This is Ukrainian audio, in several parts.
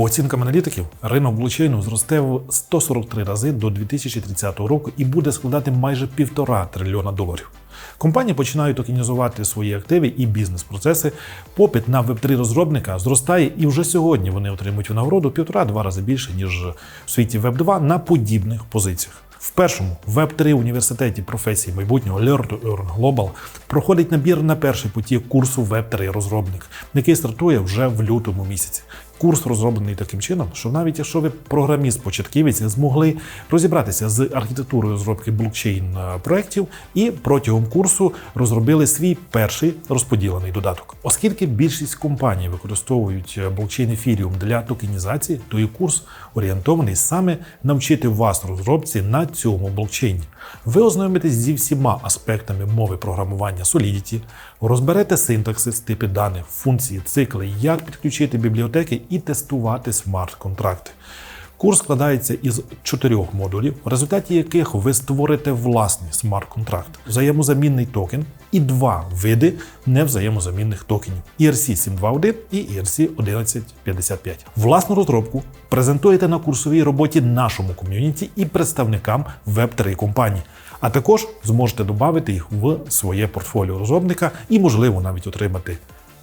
По оцінкам аналітиків, ринок блокчейну зросте в 143 рази до 2030 року і буде складати майже півтора трильйона доларів. Компанії починають токенізувати свої активи і бізнес-процеси. Попит на Web3 розробника зростає, і вже сьогодні вони отримують винагороду півтора-два рази більше ніж в світі Web2 на подібних позиціях. В першому Web3 університеті професії майбутнього Learn to Earn Global проходить набір на перший потік курсу Web3 розробник, який стартує вже в лютому місяці. Курс розроблений таким чином, що навіть якщо ви програміст-початківець змогли розібратися з архітектурою розробки блокчейн е, проєктів і протягом курсу розробили свій перший розподілений додаток. Оскільки більшість компаній використовують е, блокчейн Ethereum для токенізації, то і курс орієнтований саме навчити вас розробці на цьому блокчейні. Ви ознайомитесь зі всіма аспектами мови програмування Solidity, розберете синтаксис, типи даних, функції, цикли, як підключити бібліотеки і тестувати смарт-контракти. Курс складається із чотирьох модулів, в результаті яких ви створите власний смарт-контракт, взаємозамінний токен і два види невзаємозамінних токенів ERC 721 і ERC 1155. Власну розробку презентуєте на курсовій роботі нашому ком'юніті і представникам Web3 компаній. А також зможете додати їх в своє портфоліо розробника і, можливо, навіть отримати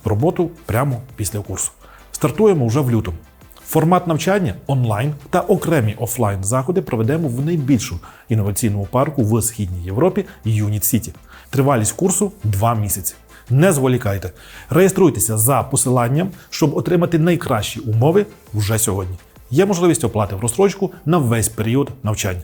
роботу прямо після курсу. Стартуємо вже в лютому. Формат навчання онлайн та окремі офлайн заходи проведемо в найбільшу інноваційному парку в східній Європі Юніт Сіті. Тривалість курсу 2 місяці. Не зволікайте. Реєструйтеся за посиланням, щоб отримати найкращі умови вже сьогодні. Є можливість оплати в розстрочку на весь період навчання.